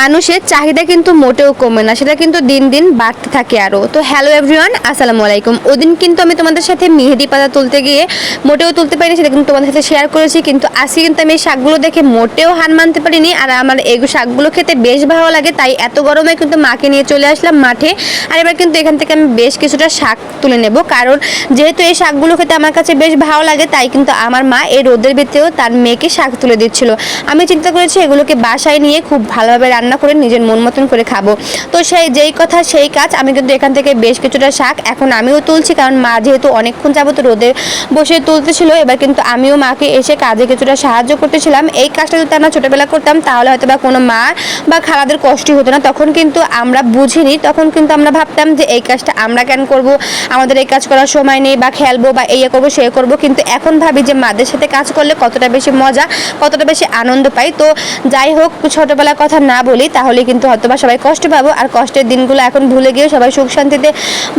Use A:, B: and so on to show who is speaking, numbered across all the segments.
A: মানুষের চাহিদা কিন্তু মোটেও কমে না, সেটা কিন্তু দিন দিন বাড়তে থাকে আরও তো হ্যালো এভরিওয়ান আসসালামু আলাইকুম। ওদিন কিন্তু আমি তোমাদের সাথে মেহেদি পাতা তুলতে গিয়ে মোটেও তুলতে পারিনি, সেটা কিন্তু তোমাদের সাথে শেয়ার করেছি, কিন্তু আজকে কিন্তু আমি এই শাকগুলো দেখে মোটেও হার মানতে পারিনি, আর আমার এই শাকগুলো খেতে বেশ ভালো লাগে, তাই এত গরমে কিন্তু মাকে নিয়ে চলে আসলাম মাঠে। আর এবার কিন্তু এখান থেকে আমি বেশ কিছুটা শাক তুলে নেব, কারণ যেহেতু এই শাকগুলো খেতে আমার কাছে বেশ ভালো লাগে, তাই কিন্তু আমার মা এই রোদের ভিতরেও তার মেয়েকে শাক তুলে দিচ্ছিল। আমি চিন্তা করেছি এগুলোকে বাসায় নিয়ে খুব ভালোভাবে রান্না করে নিজের মন মতন করে খাব। তো সেই যেই কথা, সেই কাজ আমি কিন্তু এখান থেকে বেশ কিছুটা শাক এখন আমিও তুলছি, কারণ মা যেহেতু অনেকক্ষণ যাবত রোদে বসে তুলতেছিল, এবার কিন্তু আমিও মাকে এসে কাজে কিছুটা সাহায্য করতেছিলাম। এই কাজটা যদি আমরা ছোটোবেলা করতাম, তাহলে হয়তো বা কোনো মা বা খালাদের কষ্ট হতো না। তখন কিন্তু আমরা বুঝিনি, তখন কিন্তু আমরা ভাবতাম যে এই কাজটা আমরা কেন করব? আমাদের এই কাজ করার সময় নেই বা খেলব বা এই করব, সে করব। কিন্তু এখন ভাবি যে মাদের সাথে কাজ করলে কতটা বেশি মজা, কতটা বেশি আনন্দ পাই। তো যাই হোক, ছোটোবেলার কথা না বলি তাহলে কিন্তু হয়তো বা সবাই কষ্ট পাবো। আর কষ্টের দিনগুলো এখন ভুলে গিয়ে সবাই সুখ শান্তিতে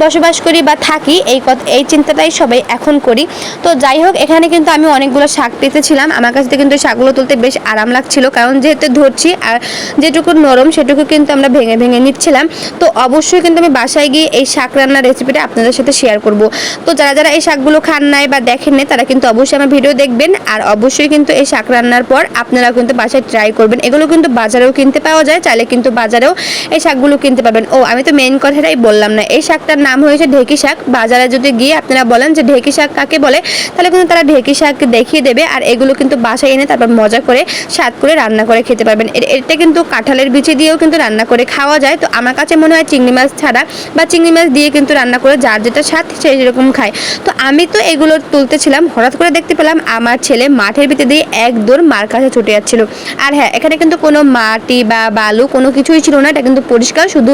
A: বসবাস করি বা থাকি, এই এই চিন্তাটাই সবাই এখন করি। তো যাই হোক, এখানে কিন্তু আমি অনেকগুলো শাক পেতেছিলাম। আমার কাছে কিন্তু শাকগুলো তুলতে বেশ আরাম লাগছিল, কারণ যেহেতু ধরছি আর যেটুকু নরম, সেটুকু কিন্তু আমরা ভেঙে ভেঙে নিচ্ছিলাম। তো অবশ্যই কিন্তু আমি বাসায় গিয়ে এই শাক রান্নার রেসিপিটা আপনাদের সাথে শেয়ার করব। তো যারা যারা এই শাকগুলো খান নাই বা দেখেন নাই, তারা কিন্তু অবশ্যই আমার ভিডিও দেখবেন। আর অবশ্যই কিন্তু এই শাক রান্নার পর আপনারা কিন্তু বাসায় ট্রাই করবেন। এগুলো কিন্তু বাজারেও কিনতে পাওয়া যায়, চাইলে কিন্তু বাজারেও এই শাকগুলো কিনতে পারবেন। ও, আমি তো মেন কথাটাই বললাম না। এই শাকটার নাম হয়েছে ঢেকি শাক। বাজারে যদি গিয়ে আপনারা বলেন যে ঢেকি শাক কাকে বলে, তাহলে কিন্তু তারা ঢেকি শাক দেখিয়ে দেবে আর এগুলো কিন্তু বাসায় এনে তারপর মজা করে, স্বাদ করে রান্না করে খেতে পারবেন। এটা কিন্তু কাঁঠালের বিচি দিয়েও কিন্তু রান্না করে খাওয়া যায়। তো আমার কাছে মনে হয় চিংড়ি মাছ ছাড়া বা চিংড়ি মাছ দিয়ে কিন্তু রান্না করে যার যেটা স্বাদ সেই সেরকম খায়। তো আমি তো এগুলো তুলতেছিলাম, হঠাৎ করে দেখতে পেলাম আমার ছেলে মাঠের ভিতরে দিয়ে এক মার কাছে ছুটে যাচ্ছিল। আর হ্যাঁ এখানে কিন্তু কোনো মাটি বা বালু কোনো কিছুই ছিল না, এটা কিন্তু পরিষ্কার, শুধু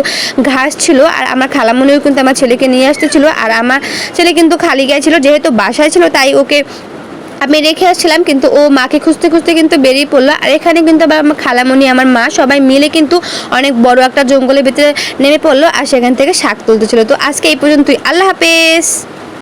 A: ঘাস ছিল। আর আমার খালামনিও কিন্তু আমার ছেলেকে নিয়ে আসতেছিল, আর আমার ছেলে কিন্তু খালি গায়ে ছিল, যেহেতু বাসায় ছিল, তাই ওকে আমি রেখে আসছিলাম, কিন্তু ও মাকে খুঁজতে খুঁজতে কিন্তু বেরিয়ে পড়ল। আর এখানে কিন্তু আবার আমার খালামণি আমার মা সবাই মিলে কিন্তু অনেক বড় একটা জঙ্গলের ভিতরে নেমে পড়ল, আর সেখান থেকে শাক তুলতেছিল। তো আজকে এই পর্যন্তই। আল্লাহ হাফেজ।